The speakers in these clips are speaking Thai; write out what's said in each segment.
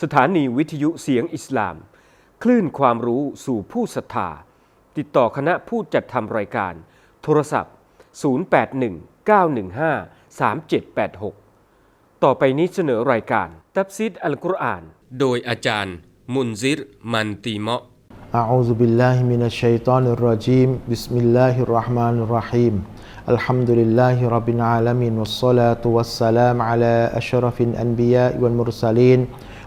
สถานีวิทยุเสียงอิสลาม คลื่นความรู้สู่ผู้ศรัทธา ติดต่อคณะผู้จัดทำรายการ โทรศัพท์ 0819153786 ต่อไปนี้เสนอรายการ ตับซิดอัลกุรอาน โดยอาจารย์ มุนซิร มันตีเมาะ أعوذ بالله من الشيطان الرجيم بسم الله الرحمن الرحيم الحمد لله رب العالمين والصلاة والسلام على أشرف الأنبياء والمرسلين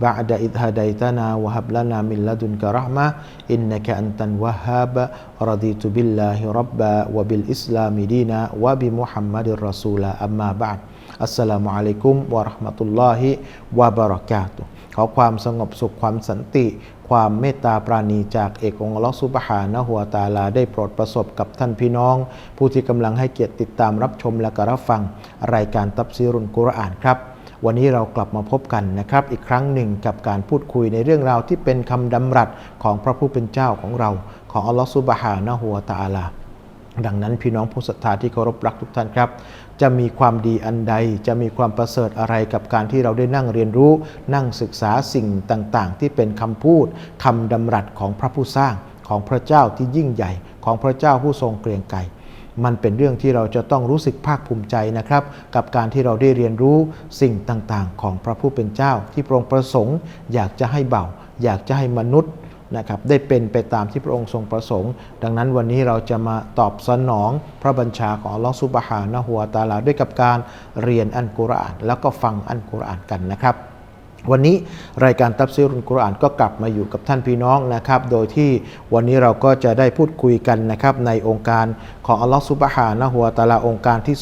بعد إذ هديتنا وهب لنا من لدنك رحمة إنك أنت الوهاب رضيت بالله ربا وبالإسلام دينا وبمحمد رسولا أما بعد อัสสลามุอะลัยกุมวะเราะห์มะตุลลอฮิวะบะเราะกาตุฮ์ขอความสงบสุขความสันติ ความเมตตาปราณีจากเอกองค์อัลลอฮฺซุบฮานะฮุวาตาลาได้โปรดประสบกับท่านพี่น้อง ผู้ที่กำลังให้เกียรติติดตามรับชมและก็รับฟัง รายการตับซีรุนกุรอานครับ วันนี้เรากลับมาพบกันนะครับอีกครั้งหนึ่งกับการพูดคุยในเรื่องราวที่เป็นคำดำรัสของพระผู้เป็นเจ้าของเรา ของอัลลอฮฺซุบฮานะฮุวาตาลาดังนั้นพี่น้องผู้ศรัทธาที่เคารพรักทุกท่านครับ จะมีความดีอันใด จะมีความประเสริฐอะไรกับการที่เราได้นั่งเรียนรู้ นั่งศึกษาสิ่งต่างๆ ที่เป็นคำพูดคำดำรัสของพระผู้สร้างของพระเจ้าที่ยิ่งใหญ่ ของพระเจ้าผู้ทรงเกรียงไกร มันเป็นเรื่องที่เราจะต้องรู้สึกภาคภูมิใจนะครับ กับการที่เราได้เรียนรู้สิ่งต่างๆ ของพระผู้เป็นเจ้า ที่พระองค์ประสงค์ อยากจะให้เบาอยากจะให้มนุษย์นะครับได้เป็นไปตามที่พระองค์ทรงประสงค์ ดังนั้นวันนี้เราจะมาตอบสนองพระบัญชาของอัลลอฮฺซุบฮานะฮุวตาลาด้วยกับการเรียนอันกุรอาน แล้วก็ฟังอันกุรอานกันนะครับ วันนี้รายการตับซีรุนกุรอานก็กลับมาอยู่กับท่านพี่น้องนะครับ โดยที่วันนี้เราก็จะได้พูดคุยกันนะครับในองค์การของอัลลอฮฺซุบฮานะฮุวตาลาองค์การที่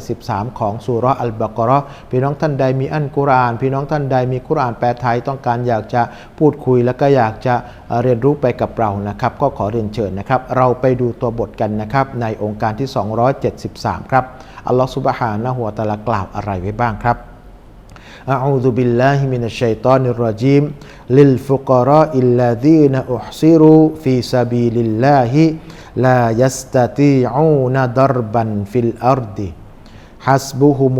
273 ของสุรอัลบากรอพี่น้องท่านใดมีอันกุรอาน พี่น้องท่านใดมีกุรอานแปลไทยต้องการอยากจะพูดคุยแล้วก็อยากจะเรียนรู้ไปกับเรานะครับ ก็ขอเรียนเชิญนะครับ เราไปดูตัวบทกันนะครับในองค์การที่ 273 ครับอัลลอฮฺซุบฮานะฮุวตาลากล่าวอะไรไว้บ้างครับ أعوذ بالله من الشيطان الرجيم للفقراء الذين أحصروا في سبيل الله لا يستطيعون ضربا في الأرض حسبهم.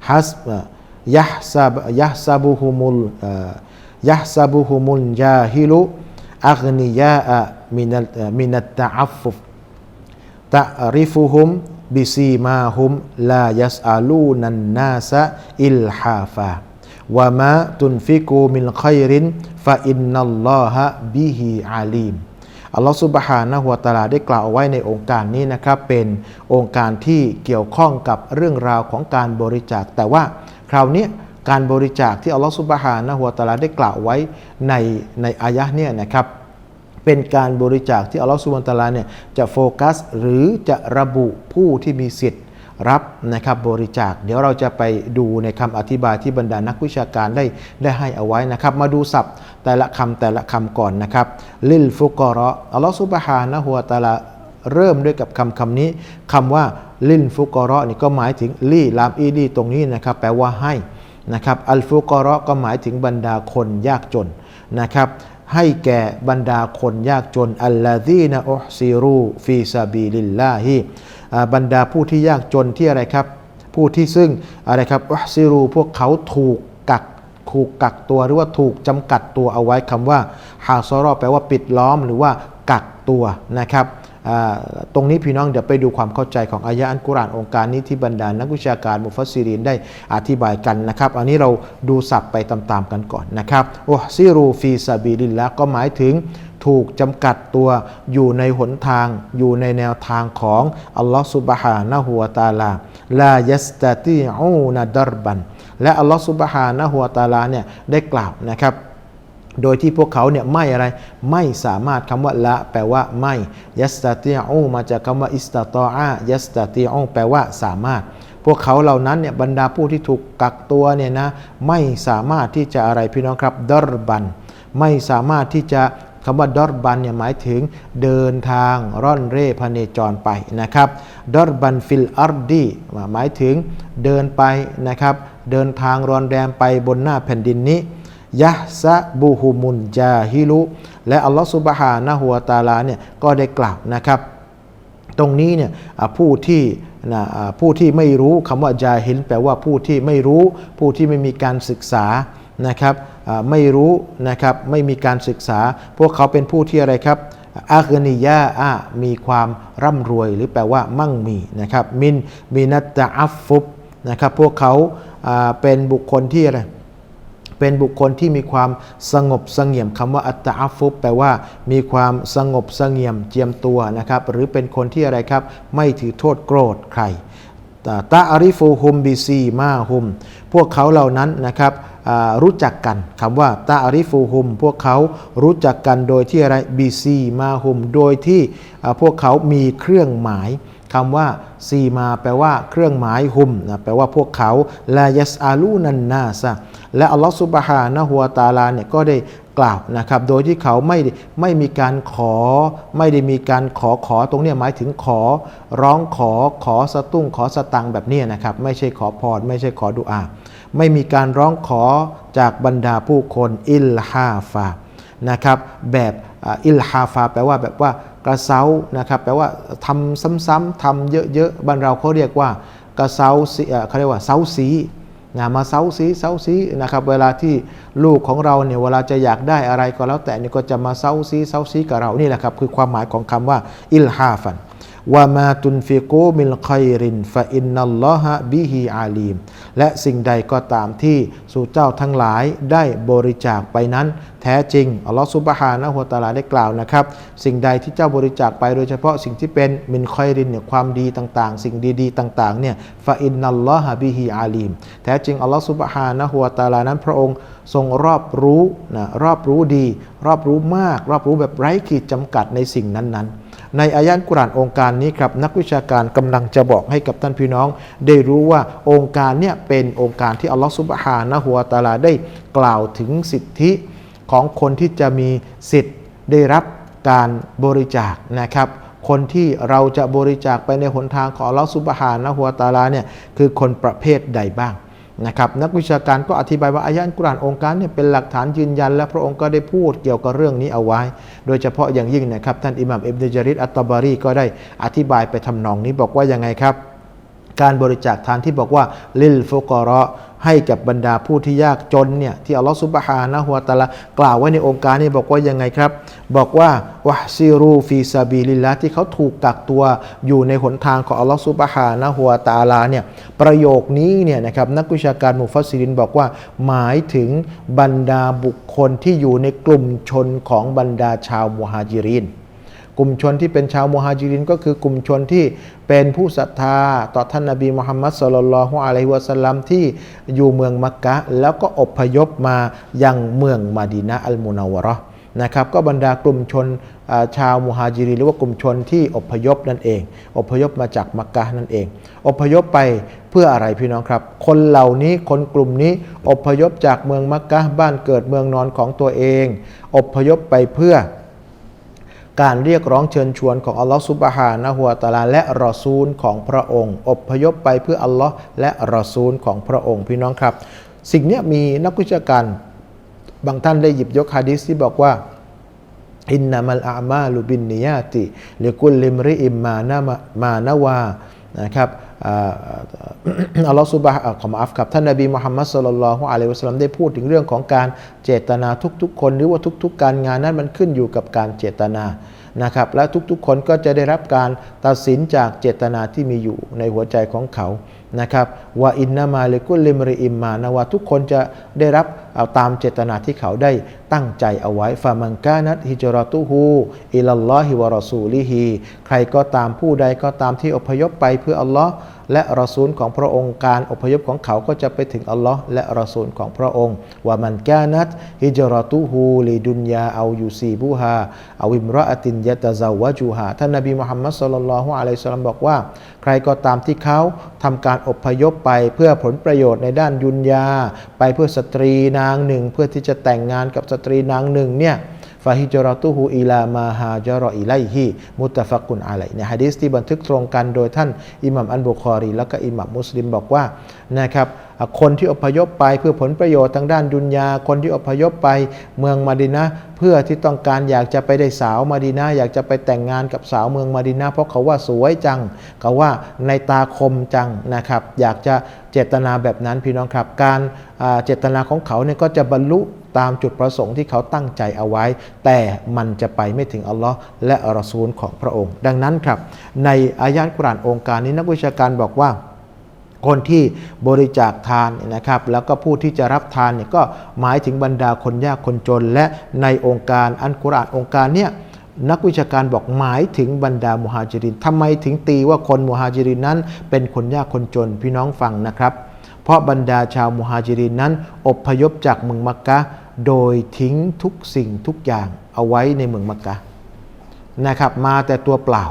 حسب يحسب يحسبهم ال... يحسبهم الجاهل أغنياء من. من التعفف تعرفهم บิซีมาฮุมลายัสอาลูนันนาซะอิลฮาฟาวะมะตุนฟิกูมิลคอยรินฟาอินนัลลอฮะบิฮิอาลีมอัลลอฮฺสุบฮานะฮุวตาลาได้กล่าวไว้ในองค์การนี้นะครับ เป็นองค์การที่เกี่ยวข้องกับเรื่องราวของการบริจาค แต่ว่าคราวนี้การบริจาคที่อัลลอฮฺสุบฮานะฮุวตาลาได้กล่าวไว้ในในอายะเนี่ยนะครับ เป็นการบริจาคที่อัลลอฮฺสุบานตะลาเนี่ยจะโฟกัสหรือจะระบุผู้ที่มีสิทธิ์รับนะครับบริจาค เดี๋ยวเราจะไปดูในคำอธิบายที่บรรดานักวิชาการได้ได้ให้เอาไว้นะครับ มาดูศัพท์แต่ละคำแต่ละคำก่อนนะครับ ลิลฟุกอระอัลลอฮฺสุบฮานะฮุวตะลาเริ่มด้วยกับคำคำนี้คำว่าลินฟุกอระนี่ก็หมายถึงลี่ลามอีลีตรงนี้นะครับแปลว่าให้นะครับอัลฟุกอระก็หมายถึงบรรดาคนยากจนนะครับ ให้แก่บรรดาคนยากจนอัลลาดีนะอุซิรูฟีซาบีลิลลาฮีบรรดาผู้ที่ยากจนที่อะไรครับ ผู้ที่ซึ่งอะไรครับอุซิรูพวกเขาถูกกักถูกกักตัวหรือว่าถูกจำกัดตัวเอาไว้คำว่าฮาซอรอแปลว่าปิดล้อมหรือว่ากักตัวนะครับ ตรงนี้พี่น้องเดี๋ยวไปดูความเข้าใจของอายะอันกุรานองค์การนี้ที่บรรดานักวิชาการมุฟัสซิรินได้อธิบายกันนะครับ อันนี้เราดูศัพท์ไปตามๆกันก่อนนะครับโอซิรูฟีซาบีลิลละก็หมายถึงถูกจำกัดตัวอยู่ในหนทางอยู่ในแนวทางของอัลลอฮฺสุบฮานะฮูวตาลาลายัสตติอูนาดรบัน และอัลลอฮฺสุบฮานะฮูวตาลาเนี่ยได้กล่าวนะครับ โดยที่พวกเขาเนี่ยไม่อะไรไม่สามารถคำว่าละแปลว่าไม่ยัสตาติอูมาจากคำว่าอิสตาตออายัสตาติอูแปลว่าสามารถ พวกเขาเหล่านั้นเนี่ยบรรดาผู้ที่ถูกกักตัวเนี่ยนะไม่สามารถที่จะอะไรพี่น้องครับดอรบัน ไม่สามารถที่จะคำว่าดอรบันเนี่ยหมายถึงเดินทางร่อนเร่พเนจรไปนะครับดอรบันฟิลอาร์ดีหมายถึงเดินไปนะครับ เดินทางรอนแรมไปบนหน้าแผ่นดินนี้ ยะซะบูฮุมุนจาฮิลุและอัลลอฮฺสุบฮานะฮุวาตาลาเนี่ยก็ได้กล่าวนะครับ ตรงนี้เนี่ยผู้ที่นะผู้ที่ไม่รู้คำว่าจาฮิลแปลว่าผู้ที่ไม่รู้ ผู้ที่ไม่มีการศึกษานะครับไม่รู้นะครับไม่มีการศึกษา พวกเขาเป็นผู้ที่อะไรครับอากนิยาอะมีความร่ำรวยหรือแปลว่ามั่งมีนะครับมินมินัตอัฟฟุบนะครับพวกเขาเป็นบุคคลที่อะไร เป็นบุคคลที่มีความสงบสงเียมคำว่าอัตตาอัฟฟุบแปลว่ามีความสงบสงเียมเจียมตัวนะครับ หรือเป็นคนที่อะไรครับ ไม่ถือโทษโกรธใครตาอาริฟูฮุมบีซีมาฮุม พวกเขาเหล่านั้นนะครับรู้จักกันคำว่าตาอาริฟูฮุม พวกเขารู้จักกันโดยที่อะไรบีซีมาฮุม โดยที่พวกเขามีเครื่องหมายคำว่าซีมา แปลว่าเครื่องหมายฮุมนะแปลว่าพวกเขาลายัสอาลูนันนาซะ และอัลลอฮฺสุบฮานะฮัวตาลาเนี่ยก็ได้กล่าวนะครับ โดยที่เขาไม่ไม่มีการขอ ไม่ได้มีการขอขอตรงเนี้ยหมายถึงขอ ร้องขอขอสตุ้งขอสตังแบบนี้นะครับ ไม่ใช่ขอพรไม่ใช่ขอดุอาไม่มีการร้องขอจากบรรดาผู้คนอิลฮาฟานะครับ แบบอิลฮาฟาแปลว่าแบบว่ากระเซานะครับ แปลว่าทำซ้ำๆทำเยอะๆบ้านเราเขาเรียกว่ากระเซาเอ่อเขาเรียกว่าเซาซี นะมาเซาซีเซาซีนะครับเวลาที่ลูกของเราเนี่ยเวลาจะอยากได้อะไรก็แล้วแต่นี่ก็จะมาเซาซีเซาซีกับเรานี่แหละครับคือความหมายของคำว่าอิลฮาฟันวามาตุนฟิกูมิลคอยรินฟาอินนัลลอฮะบิฮิอาลีม และสิ่งใดก็ตามที่สู่เจ้าทั้งหลายได้บริจาคไปนั้น แท้จริงอัลลอฮฺซุบฮานะฮูวตาลาได้กล่าวนะครับ สิ่งใดที่เจ้าบริจาคไปโดยเฉพาะสิ่งที่เป็นมินคอยรินเนี่ยความดีต่างๆ สิ่งดีๆ ต่างๆเนี่ยฟาอินนัลลอฮะบิฮิอาลีมแท้จริงอัลลอฮฺซุบฮานะฮูวตาลานั้นพระองค์ทรงรอบรู้นะรอบรู้ดี รอบรู้มาก รอบรู้แบบไร้ขีดจำกัดในสิ่งนั้นๆ ในอายะห์กุรานองค์การนี้ครับนักวิชาการกำลังจะบอกให้กับท่านพี่น้อง ได้รู้ว่าองค์การเนี่ยเป็นองค์การที่อัลลอฮฺซุบฮานะฮูวตาลาได้กล่าวถึงสิทธิของคนที่จะมีสิทธิ์ได้รับการบริจาคนะครับ คนที่เราจะบริจาคไปในหนทางของอัลลอฮฺซุบฮานะฮูวตาลาเนี่ยคือคนประเภทใดบ้าง นะครับนักวิชาการก็อธิบายว่าอายะอัลกุรอานองค์การเนี่ยเป็นหลักฐานยืนยัน และพระองค์ก็ได้พูดเกี่ยวกับเรื่องนี้เอาไว้ โดยเฉพาะอย่างยิ่งนะครับท่านอิหม่ามอิบนุจาริดอัตตบารีก็ได้อธิบายไปทำนองนี้บอกว่ายังไงครับ การบริจาคทานที่บอกว่าลิลฟุกอร์ ให้กับบรรดาผู้ที่ยากจนเนี่ยที่อัลลอฮฺซุบฮานะฮุวาตะอาลากล่าวไว้ในองค์การนี้บอกว่ายังไงครับ บอกว่าวะซิรูฟีซาบีลิละที่เขาถูกกักตัวอยู่ในหนทางของอัลลอฮฺซุบฮานะฮุวาตะอาลาเนี่ยประโยคนี้เนี่ยนะครับนักวิชาการมุฟัสซิรินบอกว่า หมายถึงบรรดาบุคคลที่อยู่ในกลุ่มชนของบรรดาชาวมุฮาจิริน ลุ่มชนที่เป็นชาวมุฮาจิรินก็คือกลุ่มชนที่เป็นผู้ศรัทธา ต่อท่านนบีมุฮัมมัดสุลลัลฮุอะลัยฮิวะสัลลัมที่อยู่เมืองมักกะ แล้วก็อพยพมายังเมืองมาดีนะอัลมุนาวะเราะห์นะครับก็บรรดากลุ่มชนชาวมุฮาจิรินหรือว่ากลุ่มชนที่อพยพนั่นเอง อพยพมาจากมักกะนั่นเอง อพยพไปเพื่ออะไรพี่น้องครับ คนเหล่านี้คนกลุ่มนี้อพยพจากเมืองมักกะบ้านเกิดเมืองนอนของตัวเอง อพยพไปเพื่อ การเรียกร้องเชิญชวนของอัลลอฮฺซุบฮานะฮัวตาลาและรอซูลของพระองค์ อบพยพไปเพื่ออัลลอฮ์และรอซูลของพระองค์พี่น้องครับ สิ่งนี้มีนักวิชาการบางท่านได้หยิบยกฮะดีษที่บอกว่าอินนามัลอามาลูบินนิยาติลิกุลลิมริอิมมานามานาวานะครับ อัลลอฮฺสุบฮาอ่าขอมาอัฟกับท่านนบีมุฮัมมัดสุลลัลลอฮุอะลัยฮิวะสัลลัมได้พูดถึงเรื่องของการเจตนาทุกๆ คน หรือว่าทุก ๆ การงานนั้นมันขึ้นอยู่กับการเจตนา นะครับและทุกๆ คนก็จะได้รับการตัดสินจากเจตนาที่มีอยู่ในหัวใจของเขานะครับว่าอินนามาเลกุลิมริอิมมานะว่าทุกคนจะได้รับเอาตามเจตนาที่เขาได้ตั้งใจเอาไว้ฟามังกานัตฮิจรตุฮูอิลลลอฮิวะรอซูลิฮีใครก็ตามผู้ใดก็ตามที่อพยพไปเพื่ออัลลอฮ์และรอซูลของพระองค์การอพยพของเขาก็จะไปถึงอัลลอฮ์และรอซูลของพระองค์ว่ามันกานัตฮิจรตุฮูลีดุนยาเอายูซีบูฮาเอาวิมรอตินยะตะซาวะจูฮาท่านนบีมุฮัมมัดสุลลัลฮุอะลัยฮิสลามบอกว่า ใครก็ตามที่เขาทำการอพยพไปเพื่อผลประโยชน์ในด้านยุนยา ไปเพื่อสตรีนางหนึ่ง เพื่อที่จะแต่งงานกับสตรีนางหนึ่งเนี่ย ฟาฮิจรตุฮูอิลามาฮาจรออิไลฮิมุตตะฟักุนอะลัยในฮะดีษที่บันทึกตรงกันโดยท่านอิหมัมอันบุคอรี แล้วก็อิหมัมมุสลิมบอกว่านะครับคนที่อพยพไปเพื่อผลประโยชน์ทางด้านดุนยา คนที่อพยพไปเมืองมาดินะเพื่อที่ต้องการอยากจะไปได้สาวมาดินะอยากจะไปแต่งงานกับสาวเมืองมาดินะเพราะเขาว่าสวยจังเขาว่าในตาคมจังนะครับ อยากจะเจตนาแบบนั้นพี่น้องครับ การเจตนาของเขาเนี่ยก็จะบรรลุ ตามจุดประสงค์ที่เขาตั้งใจเอาไว้ แต่มันจะไปไม่ถึงอัลลอฮ์และอัลรอซูลของพระองค์ ดังนั้นครับ ในอายะห์กุรานองค์การนี้นักวิชาการบอกว่าคนที่บริจาคทานนะครับ แล้วก็ผู้ที่จะรับทานเนี่ยก็หมายถึงบรรดาคนยากคนจน และในองค์การอันกุรอานองค์การเนี่ยนักวิชาการบอกหมายถึงบรรดามุฮาจิรินทำไมถึงตีว่าคนมุฮาจิรินนั้น เป็นคนยากคนจนพี่น้องฟังนะครับ เพราะบรรดาชาวมุฮาจิรินนั้น อบพยพจากเมืองมักกะ โดยทิ้งทุกสิ่งทุกอย่างเอาไว้ในเมืองมักกะนะครับมาแต่ตัวเปล่า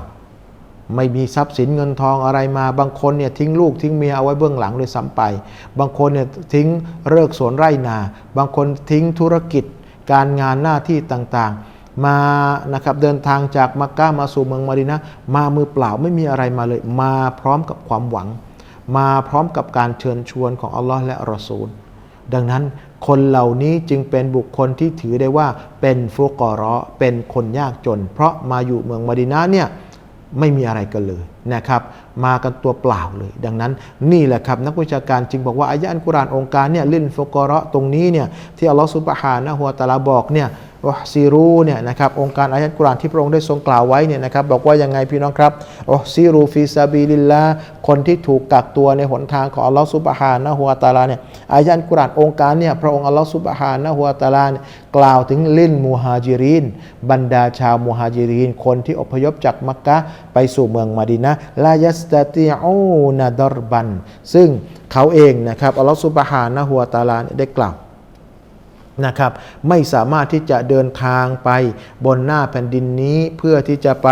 ไม่มีทรัพย์สินเงินทองอะไรมา บางคนเนี่ยทิ้งลูกทิ้งเมียเอาไว้เบื้องหลังเลยซ้ำไป บางคนเนี่ยทิ้งเลิกสวนไร่นา บางคนทิ้งธุรกิจ การงานหน้าที่ต่างๆ มานะครับเดินทางจากมักกะมาสู่เมืองมาดินะมามือเปล่าไม่มีอะไรมาเลย มาพร้อมกับความหวัง มาพร้อมกับการเชิญชวนของอัลลอฮ์และรอซูลดังนั้น คนเหล่านี้จึงเป็นบุคคลที่ถือได้ว่าเป็นฟุกอราะเป็นคนยากจน เพราะมาอยู่เมืองมาดินาเนี่ยไม่มีอะไรกันเลยนะครับ มากันตัวเปล่าเลย ดังนั้นนี่แหละครับ นักวิชาการจึงบอกว่าอายะอันกุรานองค์การเนี่ยลินฟุกอราะตรงนี้เนี่ยที่อัลลอฮฺสุบฮานะฮัวตะอาลาบอกเนี่ย วะซีรูเนี่ยนะครับองค์การอายันกุรานที่พระองค์ได้ทรงกล่าวไว้เนี่ยนะครับบอกว่ายังไงพี่น้องครับวะซีรูฟิซาบิลิลลาคนที่ถูกกักตัวในหนทางของอัลลอฮฺซุบฮานะฮุวาตาลาเนี่ยอายันกุรานองค์การเนี่ยพระองค์อัลลอฮฺซุบฮานะฮุวาตาลาเนี่ยกล่าวถึงลินมูฮาจิรินบรรดาชาวมูฮาจิรินคนที่อพยพจากมักกะไปสู่เมืองมาดินะลายัสตาติอูนาดอรบัน ซึ่งเขาเองนะครับอัลลอฮฺซุบฮานะฮุวาตาลาได้กล่าว นะครับไม่สามารถที่จะเดินทางไปบนหน้าแผ่นดินนี้เพื่อที่จะไป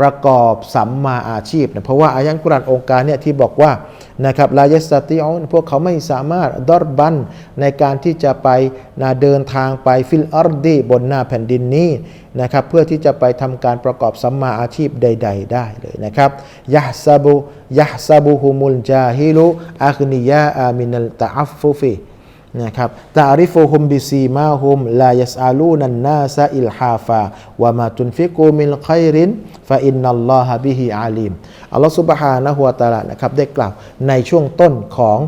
ประกอบสัมมาอาชีพนะเพราะว่าอายันกุรานองค์การเนี่ยที่บอกว่านะครับลายสติออนพวกเขาไม่สามารถดอรบันในการที่จะไปนะเดินทางไปฟิลอาร์ดีบนหน้าแผ่นดินนี้นะครับเพื่อที่จะไปทำการประกอบสัมมาอาชีพใด ๆ ได้เลยนะครับยะซาบุยะซาบุฮุมุลจาฮิลุอัคนิยาอามินัลตะอัฟฟุฟี นะครับตาริฟูฮุมบิซีมาฮุมลายัสอาลูนันนาซาอิลฮาฟาวะมาตุนฟิกูมิลไครินฟาอินนัลลอฮะบิฮิอาลีมอัลลอฮฺซุบฮานะฮุวาตะอาลานะครับได้กล่าวในช่วงต้นของ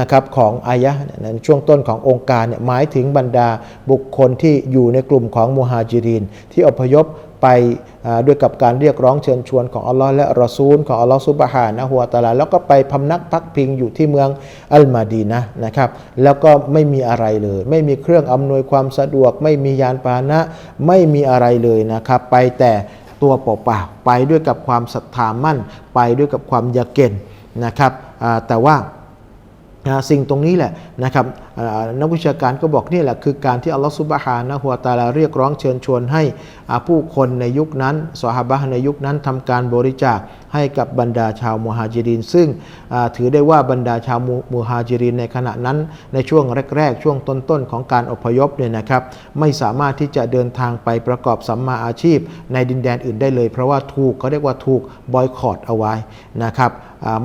นะครับของอายะในช่วงต้นขององค์การเนี่ยหมายถึงบรรดาบุคคลที่อยู่ในกลุ่มของมุฮาจิรินที่อพยพไป ด้วยกับการเรียกร้องเชิญชวนของอัลลอฮ์และรอซูลของอัลลอฮ์ซุบฮานะฮุวตาลาแล้วก็ไปพำนักพักพิงอยู่ที่เมืองอัลมาดีนะนะครับแล้วก็ไม่มีอะไรเลย ไม่มีเครื่องอำนวยความสะดวก ไม่มียานพาหนะไม่มีอะไรเลยนะครับไปแต่ตัวเปล่าๆไปด้วยกับความศรัทธามั่น ไปด้วยกับความยาเกนนะครับแต่ว่าสิ่งตรงนี้แหละนะครับนักวิชาการก็บอกนี่แหละคือการที่อัลลอฮฺซุบฮานะฮุวาตาลาเรียกร้องเชิญชวนให้ผู้คนในยุคนั้นสหบะห์ในยุคนั้นทำการบริจาคให้กับบรรดาชาวมุฮาจิริน ซึ่งถือได้ว่าบรรดาชาวมุฮาจิรินในขณะนั้นในช่วงแรก ๆ ช่วงต้นๆของการอพยพเนี่ยนะครับไม่สามารถที่จะเดินทางไปประกอบสัมมาอาชีพ ในดินแดนอื่นได้เลย เพราะว่าถูกเขาเรียกว่าถูกบอยคอรดเอาไว้นะครับ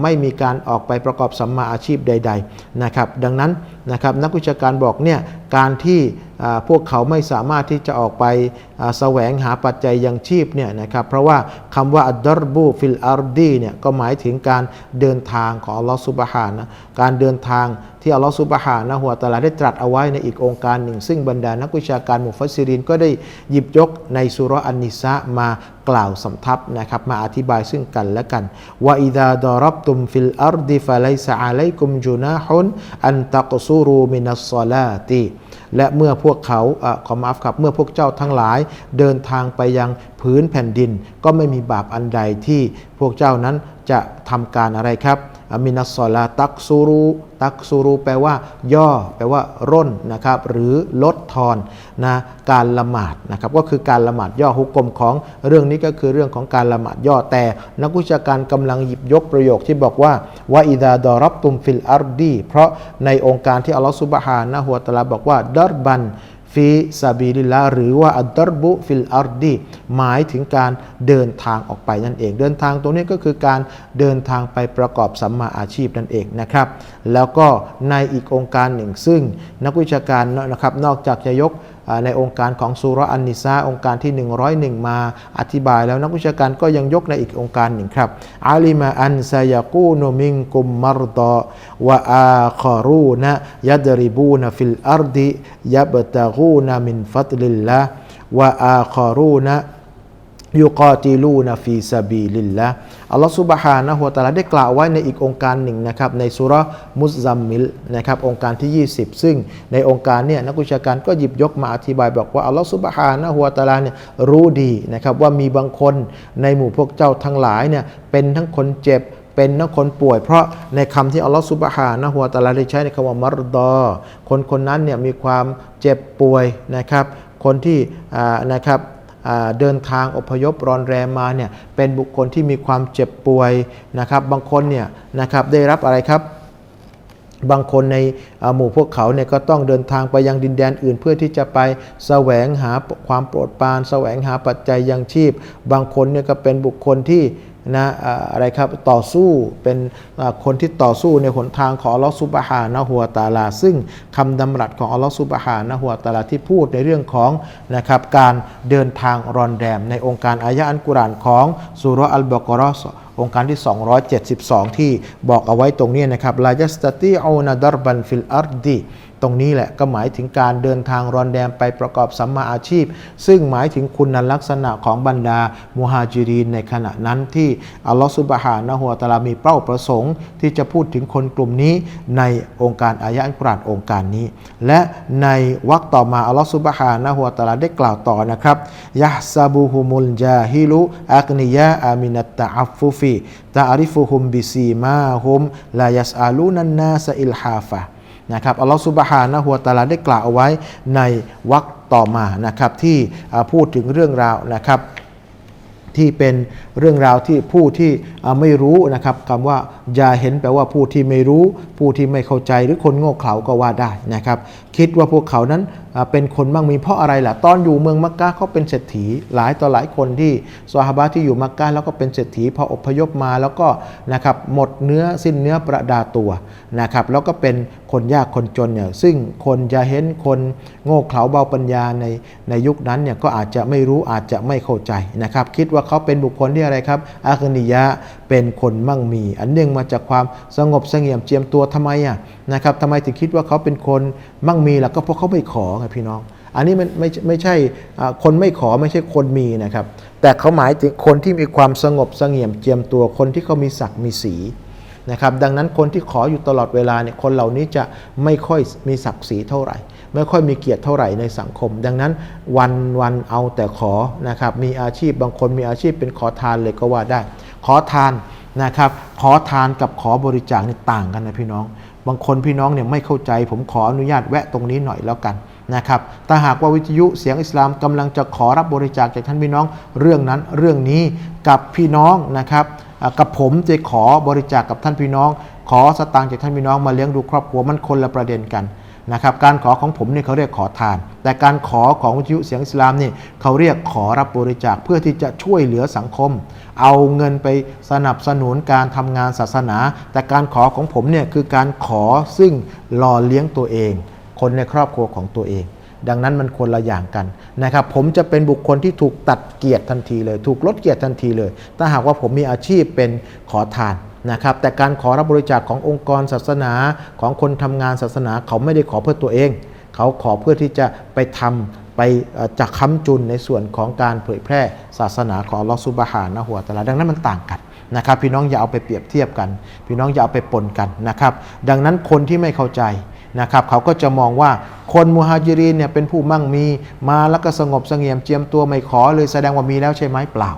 ไม่มีการออกไปประกอบสัมมาอาชีพใด ๆนะครับ ดังนั้น นะครับนักวิชาการบอกเนี่ยการที่พวกเขาไม่สามารถที่จะออกไปแสวงหาปัจจัยยังชีพเนี่ยนะครับเพราะว่าคำว่าอัดดรบูฟิลอาร์ดีเนี่ยก็หมายถึงการเดินทางของอัลลอฮฺซุบฮานะการเดินทางที่อัลลอฮฺซุบฮานะฮุวตะอาลาได้ตรัสเอาไว้ในอีกองค์การหนึ่ง ซึ่งบรรดานักวิชาการมุฟัสซิรินก็ได้หยิบยกในสุรอันนิสะมากล่าวสำทับนะครับมาอธิบายซึ่งกันและกันว่าอิดาดารับตุมฟิลอาร์ดีฟะไลซะอะลัยกุมจุนาฮุนอันตักซูรูมินัสซอลาตี และเมื่อพวกเขาอขอมาฟครับเมื่อพวกเจ้าทั้งหลายเดินทางไปยังพื้นแผ่นดิน ก็ไม่มีบาปอันใดที่พวกเจ้านั้นจะทำการอะไรครับ อามินัสซอลาตักซูรูตักซูรูแปลว่า ย่อ แปลว่า ร่นนะครับหรือลดทอนนะการละหมาดนะครับก็คือการละหมาดย่อฮุกกลมของเรื่องนี้ก็คือเรื่องของการละหมาดย่อแต่ นักวิชาการกำลังหยิบยกประโยคที่บอกว่าว่าอิดาดอรับตุมฟิลอาร์ดีเพราะในองค์การที่อัลลอฮฺซุบฮานะฮุวะตะลาบอกว่าดอรบัน ฟีซาบีลิลาหรือว่าอัดดรบุฟิลอาร์ดีหมายถึงการเดินทางออกไปนั่นเอง เดินทางตรงนี้ก็คือการเดินทางไปประกอบสัมมาอาชีพนั่นเองนะครับแล้วก็ในอีกองค์การหนึ่งซึ่งนักวิชาการนะครับนอกจากจะยก ในองค์การของซูเรอันนิซาองค์การที่ 101 มาอธิบายแล้วนักวิชาการก็ยังยกในอีกองค์การหนึ่งครับอาลิมาอันซายากูนุมิงกุมมารดอวะอาคารูนะยัดริบูนฟิลอาร์ดิยับตะกูนมินฟัตลิลละวะอาคารูนะ ยุกอติลูนฟีซาบีลิลละอัลลอฮฺสุบฮานะฮุวตาลาได้กล่าวไว้ในอีกองค์การหนึ่งนะครับในสุรามุซซัมมิลนะครับองค์การที่ 20 ซึ่งในองค์การเนี่ยนักวิชาการก็หยิบยกมาอธิบายบอกว่าอัลลอฮฺสุบฮานะฮุวตาลาเนี่ยรู้ดีนะครับว่ามีบางคนในหมู่พวกเจ้าทั้งหลายเนี่ยเป็นทั้งคนเจ็บเป็นทั้งคนป่วยเพราะในคำที่อัลลอฮฺสุบฮานะฮุวตาลาได้ใช้ในคำว่ามารดอ คนคนนั้นเนี่ยมีความเจ็บป่วยนะครับคนที่อ่านะครับ เดินทางอพยพรอนแรมมาเนี่ยเป็นบุคคลที่มีความเจ็บป่วยนะครับ บางคนเนี่ยนะครับได้รับอะไรครับบางคนในหมู่พวกเขาเนี่ยก็ต้องเดินทางไปยังดินแดนอื่น เพื่อที่จะไปแสวงหาความโปรดปรานแสวงหาปัจจัยยังชีพ บางคนเนี่ยก็เป็นบุคคลที่ นะอะไรครับต่อสู้เป็นคนที่ต่อสู้ในหนทางของอัลลอฮฺซุบฮานะฮัวะตาลา ซึ่งคำดำรัสของอัลลอฮฺซุบฮานะฮัวะตาลาที่พูดในเรื่องของนะครับการเดินทางรอนแรมในองค์การอายะอันกุรานของสุรอัลบากรอสองค์การที่ 272 ที่บอกเอาไว้ตรงนี้นะครับลายัสตติอูนาดารบันฟิลอาร์ดี ตรงนี้แหละก็หมายถึงการเดินทางรอนแดมไปประกอบสัมมาอาชีพ ซึ่งหมายถึงคุณลักษณะของบรรดามุฮาจิรีนในขณะนั้นที่อัลลอฮฺสุบฮานะฮุวาตะอาลามีเป้าประสงค์ ที่จะพูดถึงคนกลุ่มนี้ในองค์การอายะอันกุรอานองค์การนี้ และในวรรคต่อมาอัลลอฮฺสุบฮานะฮุวาตะอาลาได้กล่าวต่อนะครับยะซาบูฮุมุลจาฮิลุอักนิยาอามินัตตะอัฟฟุฟีตะอาริฟุฮุมบิซีมาฮุมลายัสอาลูนันนาสอิลฮาฟะ นะครับอัลลอฮฺสุบฮานะฮัวตาลาได้กล่าวเอาไว้ในวรรคต่อมานะครับที่พูดถึงเรื่องราวนะครับที่เป็น เรื่องราวที่ผู้ที่ไม่รู้นะครับคำว่ายาเห็นแปลว่าผู้ที่ไม่รู้ ผู้ที่ไม่เข้าใจหรือคนโง่เขลาก็ว่าได้นะครับคิดว่าพวกเขานั้นเป็นคนมั่งมีเพราะอะไรล่ะตอนอยู่เมืองมักกะเขาเป็นเศรษฐีหลายต่อหลายคนที่ซอฮาบะที่อยู่มักกะแล้วก็เป็นเศรษฐีพออพยพมาแล้วก็นะครับหมดเนื้อสิ้นเนื้อประดาตัวนะครับแล้วก็เป็นคนยากคนจนเนี่ยซึ่งคนจะเห็นคนโง่เขลาเบาปัญญาในในยุคนั้นเนี่ยก็อาจจะไม่รู้อาจจะไม่เข้าใจนะครับคิดว่าเขาเป็นบุคคลที่อะไรครับอาคนิยะเป็นคนมั่งมี อันเนื่องมาจากความสงบเสงี่ยมเจียมตัวทำไมอะนะครับทำไมถึงคิดว่าเขาเป็นคนมั่งมีล่ะก็เพราะเขาไม่ขอไงพี่น้อง อันนี้มันไม่ไม่ใช่คนไม่ขอไม่ใช่คนมีนะครับ แต่เขาหมายถึงคนที่มีความสงบเสงี่ยมเจียมตัวคนที่เขามีศักดิ์มีสีนะครับดังนั้นคนที่ขออยู่ตลอดเวลาเนี่ยคนเหล่านี้จะไม่ค่อยมีศักดิ์ศรีเท่าไหร่ ไม่ค่อยมีเกียรติเท่าไหร่ในสังคม ดังนั้นวันวันเอาแต่ขอนะครับมีอาชีพบางคนมีอาชีพเป็นขอทานเลยก็ว่าได้ ขอทานนะครับขอทานกับขอบริจาคนี่ต่างกันนะพี่น้อง บางคนพี่น้องเนี่ยไม่เข้าใจ ผมขออนุญาตแวะตรงนี้หน่อยแล้วกันนะครับถ้าหากว่าวิทยุเสียงอิสลามกำลังจะขอรับบริจาคจากท่านพี่น้องเรื่องนั้นเรื่องนี้กับพี่น้องนะครับกับผมจะขอบริจาคกับท่านพี่น้อง ขอสตางค์จากท่านพี่น้องมาเลี้ยงดูครอบครัวมันคนละประเด็นกัน นะครับการขอของผมเนี่ยเขาเรียกขอทาน แต่การขอของวิทยุเสียงอิสลามนี่เขาเรียกขอรับบริจาคเพื่อที่จะช่วยเหลือสังคม เอาเงินไปสนับสนุนการทำงานศาสนา แต่การขอของผมเนี่ยคือการขอซึ่งหล่อเลี้ยงตัวเอง คนในครอบครัวของตัวเอง ดังนั้นมันคนละอย่างกันนะครับผมจะเป็นบุคคลที่ถูกตัดเกียรติทันทีเลย ถูกลดเกียรติทันทีเลย ถ้าหากว่าผมมีอาชีพเป็นขอทาน นะครับแต่การขอรับบริจาคขององค์กรศาสนาของคนทำงานศาสนาเขาไม่ได้ขอเพื่อตัวเอง เขาขอเพื่อที่จะไปทำไปจะค้ำจุนในส่วนของการเผยแพร่ศาสนาของอัลอฮฺซุบฮานะหัวตะลาดังนั้นมันต่างกันนะครับพี่น้องอย่าเอาไปเปรียบเทียบกัน พี่น้องอย่าเอาไปปนกันนะครับดังนั้นคนที่ไม่เข้าใจนะครับเขาก็จะมองว่าคนมุฮาจิรินเนี่ยเป็นผู้มั่งมีมาแล้วก็สงบเสงี่ยมเจียมตัวไม่ขอเลยแสดงว่ามีแล้วใช่ไหมเปล่า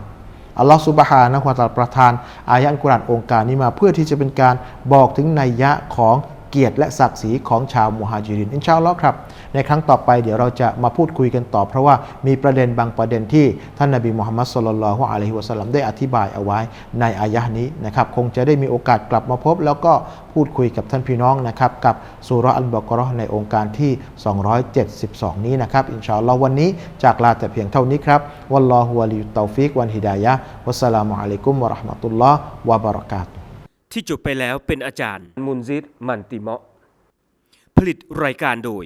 อัลลอฮฺสุบฮานะฮูวะตะอาลประทาน อายะอัลกุรอานองค์การนี้มา เพื่อที่จะเป็นการบอกถึงนัยยะของเกียรติและศักดิ์ศรีของชาวมุฮัจิรินอินชาอัลลอฮ์ครับ ในครั้งต่อไปเดี๋ยวเราจะมาพูดคุยกันต่อ เพราะว่ามีประเด็นบางประเด็นที่ท่านนบีมุฮัมมัดสุลลัลลอฮุอะลัยฮิวะสัลลัมได้อธิบายเอาไว้ในอายะห์นี้นะครับคงจะได้มีโอกาสกลับมาพบ แล้วก็พูดคุยกับท่านพี่น้องนะครับกับสุเราะห์อัลบากเราะห์ในองค์การที่ 272 นี้นะครับอินชาอัลลอฮ์วันนี้จากลาแต่เพียงเท่านี้ครับวัลลอฮุวะลิยุตเตาฟิกวันฮิดายะฮ์วัสสลามุอะลัยกุมวะเราะห์มะตุลลอฮ์วะบะเราะกาตุฮ์ที่จบไปแล้วเป็นอาจารย์มุนซิดมันติเมาะผลิตรายการโดย